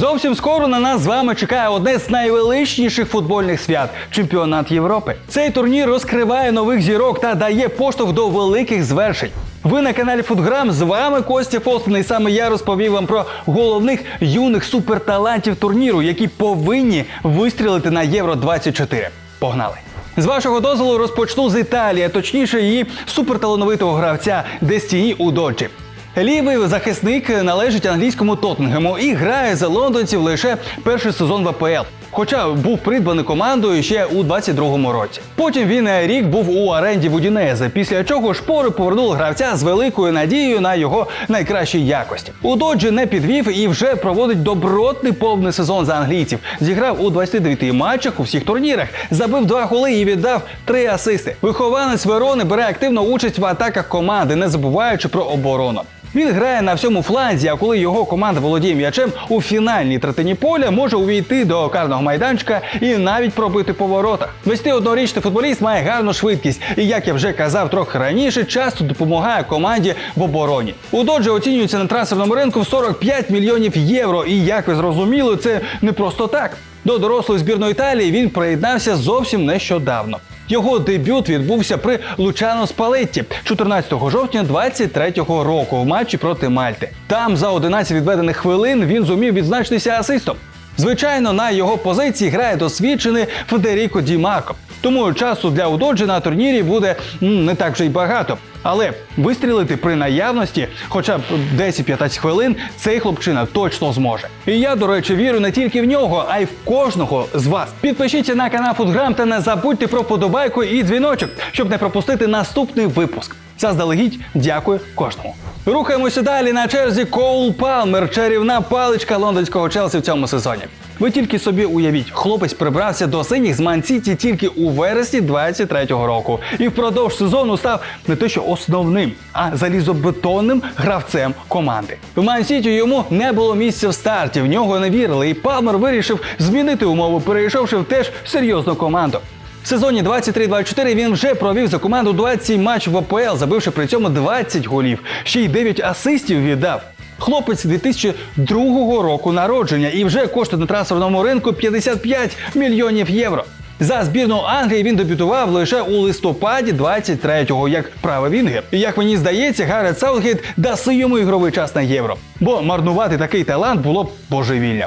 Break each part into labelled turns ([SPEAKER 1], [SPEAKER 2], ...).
[SPEAKER 1] Зовсім скоро на нас з вами чекає одне з найвеличніших футбольних свят чемпіонат Європи. Цей турнір розкриває нових зірок та дає поштовх до великих звершень. Ви на каналі Футграм з вами Костя Фостин, і саме я розповів вам про головних юних суперталантів турніру, які повинні вистрілити на Євро 24. Погнали! З вашого дозволу розпочну з Італії, точніше її суперталановитого гравця Дестіні Удоджі. Лівий захисник належить англійському Тоттенгему і грає за лондонців лише перший сезон в АПЛ. Хоча був придбаний командою ще у 22-му році. Потім він е, рік був у оренді в Удінезе, після чого шпори повернули гравця з великою надією на його найкращі якості. У Доджі не підвів і вже проводить добротний повний сезон за англійців. Зіграв у 29 матчах у всіх турнірах, забив два голи і віддав три асисти. Вихованець Верони бере активну участь в атаках команди, не забуваючи про оборону. Він грає на всьому фланзі, а коли його команда володіє м'ячем у фінальній третині поля, може увійти до карного майданчика і навіть пробити по воротах. 21-річний футболіст має гарну швидкість, і як я вже казав трохи раніше, часто допомагає команді в обороні. У Доджі оцінюється на трансферному ринку в 45 мільйонів євро. І як ви зрозуміли, це не просто так. До дорослої збірної Італії він приєднався зовсім нещодавно. Його дебют відбувся при Лучано Спалетті 14 жовтня 23-го року в матчі проти Мальти. Там за 11 відведених хвилин він зумів відзначитися асистом. Звичайно, на його позиції грає досвідчений Федеріко Ді Марко. Тому часу для Удоджі на турнірі буде не так вже й багато. Але вистрілити при наявності, хоча б 10-15 хвилин, цей хлопчина точно зможе. І я, до речі, вірю не тільки в нього, а й в кожного з вас. Підпишіться на канал Футграм та не забудьте про подобайку і дзвіночок, щоб не пропустити наступний випуск. Заздалегідь дякую кожному. Рухаємося далі на черзі Коул Палмер, чарівна паличка лондонського Челсі в цьому сезоні. Ви тільки собі уявіть, хлопець прибрався до синіх з Ман-Сіті тільки у вересні 23-го року, і впродовж сезону став не те, що основним, а залізобетонним гравцем команди. В Ман-Сіті йому не було місця в старті, в нього не вірили, і Палмер вирішив змінити умову, перейшовши в теж серйозну команду. В сезоні 23-24 він вже провів за команду 27 матчів в АПЛ, забивши при цьому 20 голів. Ще й 9 асистів віддав. Хлопець 2002 року народження і вже коштує на трансферному ринку 55 мільйонів євро. За збірну Англії він дебютував лише у листопаді 23-го, як правий вінгер. І як мені здається, Гаррет Саутгейт даси йому ігровий час на євро. Бо марнувати такий талант було б божевілля.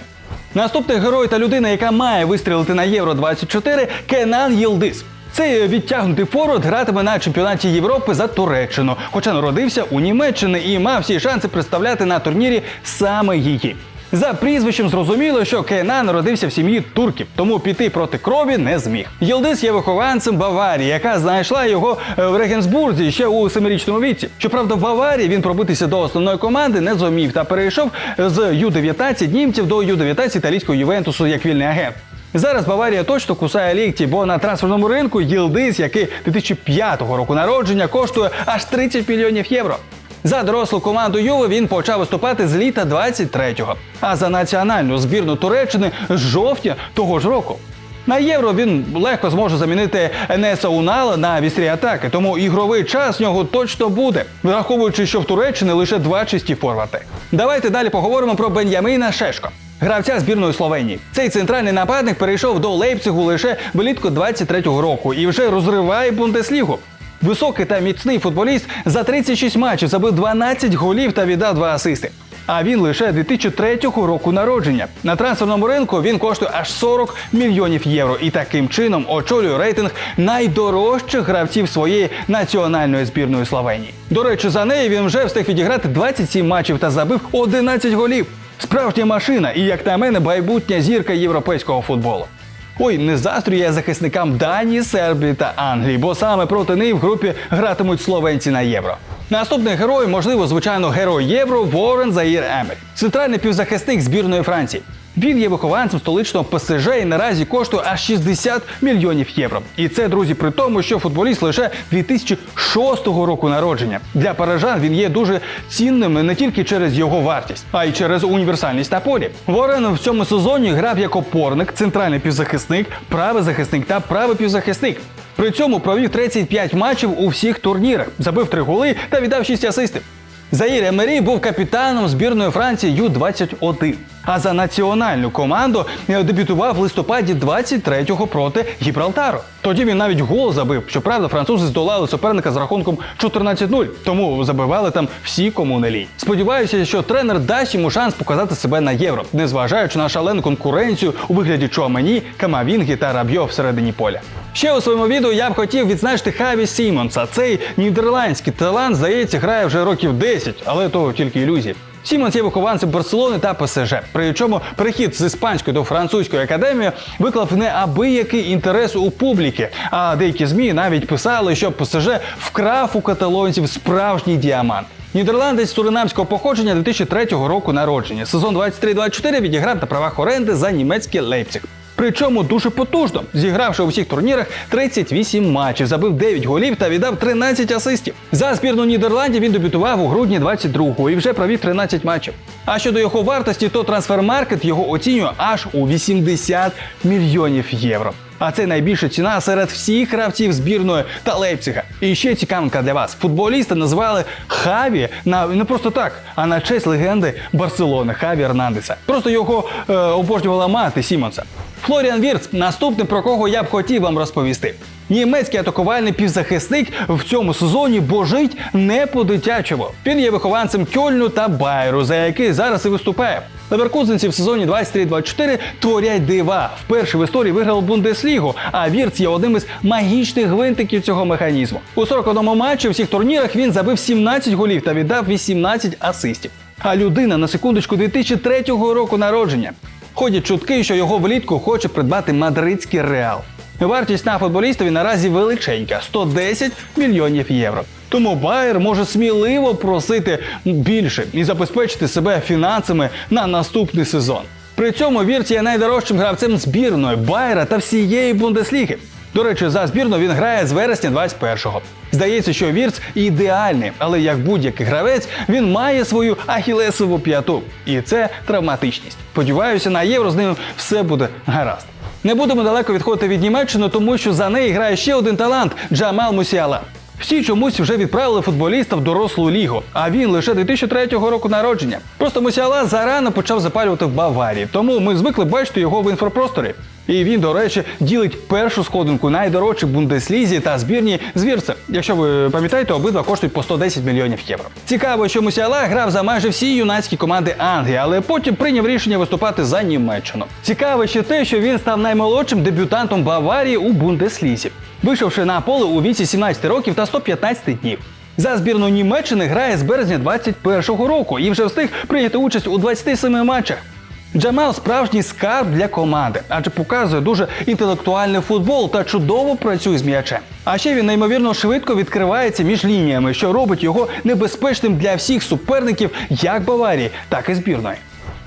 [SPEAKER 1] Наступний герой та людина, яка має вистрілити на Євро 24 Кенан Єлдис. Цей відтягнутий форвард гратиме на чемпіонаті Європи за Туреччину, хоча народився у Німеччині і мав всі шанси представляти на турнірі саме її. За прізвищем зрозуміло, що Кенан народився в сім'ї турків, тому піти проти крові не зміг. Єлдис є вихованцем Баварії, яка знайшла його е, в Регенсбурзі ще у семирічному віці. Щоправда, в Баварії він пробитися до основної команди не зумів та перейшов з Ю-19 німців до Ю-19 італійського Ювентусу як вільний агент. Зараз Баварія точно кусає лікті, бо на трансферному ринку Єлдис, який 2005 року народження, коштує аж 30 мільйонів євро. За дорослу команду Юве він почав виступати з літа 23-го, а за національну збірну Туреччини з жовтня того ж року. На євро він легко зможе замінити Енеса Унала на вістрі атаки, тому ігровий час в нього точно буде, враховуючи, що в Туреччині лише два чисті форварди. Давайте далі поговоримо про Бен'яміна Шешко. Гравця збірної Словенії. Цей центральний нападник перейшов до Лейпцигу лише влітку 23-го року і вже розриває Бундеслігу. Високий та міцний футболіст за 36 матчів забив 12 голів та віддав 2 асисти. А він лише 2003 року народження. На трансферному ринку він коштує аж 40 мільйонів євро і таким чином очолює рейтинг найдорожчих гравців своєї національної збірної Словенії. До речі, за неї він вже встиг відіграти 27 матчів та забив 11 голів. Справжня машина, і як на мене, майбутня зірка європейського футболу. Ой, не застрю я захисникам Данії, Сербії та Англії, бо саме проти них в групі гратимуть словенці на євро. Наступний герой, можливо, звичайно, герой євро Ворен Заїр Емель, центральний півзахисник збірної Франції. Він є вихованцем столичного ПСЖ і наразі коштує аж 60 мільйонів євро. І це, друзі, при тому, що футболіст лише 2006 року народження. Для парижан він є дуже цінним не тільки через його вартість, а й через універсальність на полі. Ворен в цьому сезоні грав як опорник, центральний півзахисник, правий захисник та правий півзахисник. При цьому провів 35 матчів у всіх турнірах, забив 3 голи та віддав 6 асистів. Заїр Емері був капітаном збірної Франції Ю-21. А за національну команду е, дебютував в листопаді 23-го проти Гібралтару. Тоді він навіть гол забив. Щоправда, французи здолали суперника з рахунком 14-0, тому забивали там всі кому не лінь. Сподіваюся, що тренер дасть йому шанс показати себе на євро, незважаючи на шалену конкуренцію у вигляді Чуамені, Камавінгі та Рабьо всередині поля. Ще у своєму відео я б хотів відзначити Хаві Сімонса. Цей нідерландський талант, здається, грає вже років 10, але то тільки ілюзії. Сімонс є вихованцем Барселони та ПСЖ. Причому перехід з іспанської до французької академії виклав неабиякий інтерес у публіки. А деякі змі навіть писали, що ПСЖ вкрав у каталонців справжній діамант. Нідерландець суринамського походження 2003 року народження. Сезон 23-24 відіграв на правах оренди за німецький Лейпциг. Причому дуже потужно, зігравши у всіх турнірах 38 матчів, забив 9 голів та віддав 13 асистів. За збірну Нідерландів він дебютував у грудні 22-го і вже провів 13 матчів. А щодо його вартості, то трансфермаркет його оцінює аж у 80 мільйонів євро. А це найбільша ціна серед всіх гравців збірної та Лейпцига. І ще цікавинка для вас: футболіста називали Хаві на не просто так, а на честь легенди Барселони Хаві Ернандеса. Просто його е, обожнювала мати Сімонса. Флоріан Вірц наступний, про кого я б хотів вам розповісти. Німецький атакувальний півзахисник в цьому сезоні божить не по-дитячому. Він є вихованцем Кьольну та Байеру, за який зараз і виступає. Леверкузенці в сезоні 23-24 творять дива. Вперше в історії виграли Бундеслігу, а Вірц є одним із магічних гвинтиків цього механізму. У 41 матчі у всіх турнірах він забив 17 голів та віддав 18 асистів. А людина на секундочку 2003 року народження. Ходять чутки, що його влітку хоче придбати мадридський реал. Вартість на футболістові наразі величенька 110 мільйонів євро. Тому Байер може сміливо просити більше і забезпечити себе фінансами на наступний сезон. При цьому Вірц є найдорожчим гравцем збірної Байера та всієї Бундесліги. До речі, за збірну він грає з вересня 21-го. Здається, що Вірц ідеальний, але як будь-який гравець, він має свою ахілесову п'яту. І це травматичність. Сподіваюся, на євро з ним все буде гаразд. Не будемо далеко відходити від Німеччини, тому що за неї грає ще один талант Джамал Мусіала. Всі чомусь вже відправили футболіста в дорослу лігу, а він лише 2003 року народження. Просто Мусіала зарано почав запалювати в Баварії, тому ми звикли бачити його в інфопросторі. І він, до речі, ділить першу сходинку найдорожчих бундеслізі та збірні з Вірца. Якщо ви пам'ятаєте, обидва коштують по 110 мільйонів євро. Цікаво, що Мусіала грав за майже всі юнацькі команди Англії, але потім прийняв рішення виступати за Німеччину. Цікаво ще те, що він став наймолодшим дебютантом Баварії у Бундеслізі, вийшовши на поле у віці 17 років та 115 днів. За збірну Німеччини грає з березня 21-го року і вже встиг прийняти участь у 27 матчах. Джамал справжній скарб для команди, адже показує дуже інтелектуальний футбол та чудово працює з м'ячем. А ще він неймовірно швидко відкривається між лініями, що робить його небезпечним для всіх суперників, як Баварії, так і збірної.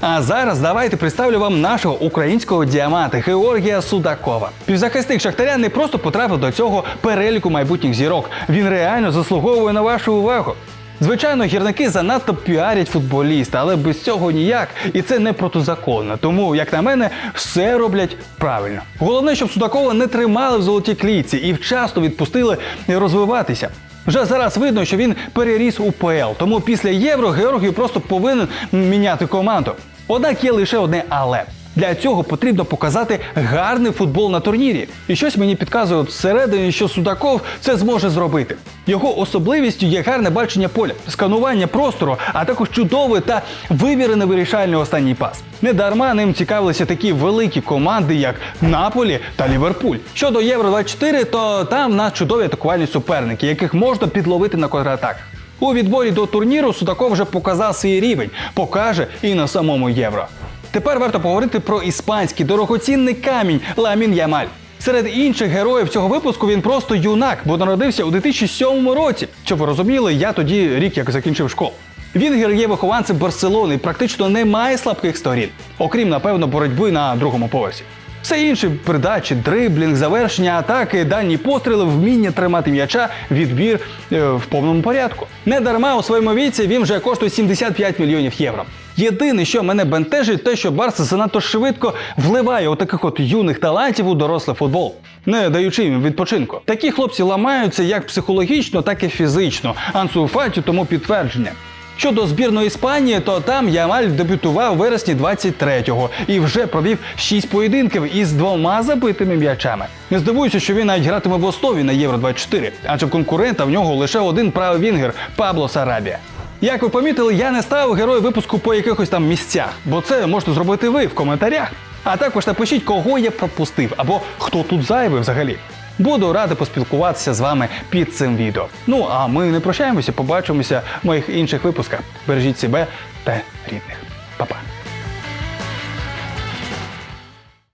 [SPEAKER 1] А зараз давайте представлю вам нашого українського діаманта Георгія Судакова. Півзахисник Шахтаря не просто потрапив до цього переліку майбутніх зірок. Він реально заслуговує на вашу увагу. Звичайно, гірники занадто піарять футболіста, але без цього ніяк, і це не протизаконно. Тому, як на мене, все роблять правильно. Головне, щоб Судакова не тримали в золотій клітці і вчасно відпустили розвиватися. Вже зараз видно, що він переріс УПЛ, тому після євро Георгій просто повинен міняти команду. Однак є лише одне але. Для цього потрібно показати гарний футбол на турнірі. І щось мені підказує всередині, що Судаков це зможе зробити. Його особливістю є гарне бачення поля, сканування простору, а також чудовий та вивірений вирішальний останній пас. Недарма ним цікавилися такі великі команди, як Наполі та Ліверпуль. Щодо Євро 24, то там в нас чудові атакувальні суперники, яких можна підловити на контратаках. У відборі до турніру Судаков вже показав свій рівень, покаже і на самому євро. Тепер варто поговорити про іспанський дорогоцінний камінь Ламін Ямаль. Серед інших героїв цього випуску він просто юнак, бо народився у 2007 році. Щоб ви розуміли, я тоді рік як закінчив школу. Вінгер є вихованцем Барселони і практично не має слабких сторін, окрім, напевно, боротьби на другому поверсі. Все інше передачі, дриблінг, завершення атаки, дальні постріли, вміння тримати м'яча, відбір е, в повному порядку. Не дарма у своєму віці він вже коштує 75 мільйонів євро. Єдине, що мене бентежить, те, що Барса занадто швидко вливає у таких от юних талантів у дорослий футбол, не даючи їм відпочинку. Такі хлопці ламаються як психологічно, так і фізично. Ансу Фаті тому підтвердження. Щодо збірної Іспанії, то там Ямаль дебютував в вересні 23-го і вже провів 6 поєдинків із двома забитими м'ячами. Не здивуюся, що він навіть гратиме в основі на Євро 24, адже конкурента в нього лише один правий вінгер Пабло Сарабія. Як ви помітили, я не ставив герой випуску по якихось там місцях, бо це можете зробити ви в коментарях. А також напишіть, кого я пропустив або хто тут зайвий взагалі. Буду радий поспілкуватися з вами під цим відео. Ну а ми не прощаємося, побачимося в моїх інших випусках. Бережіть себе та рідних.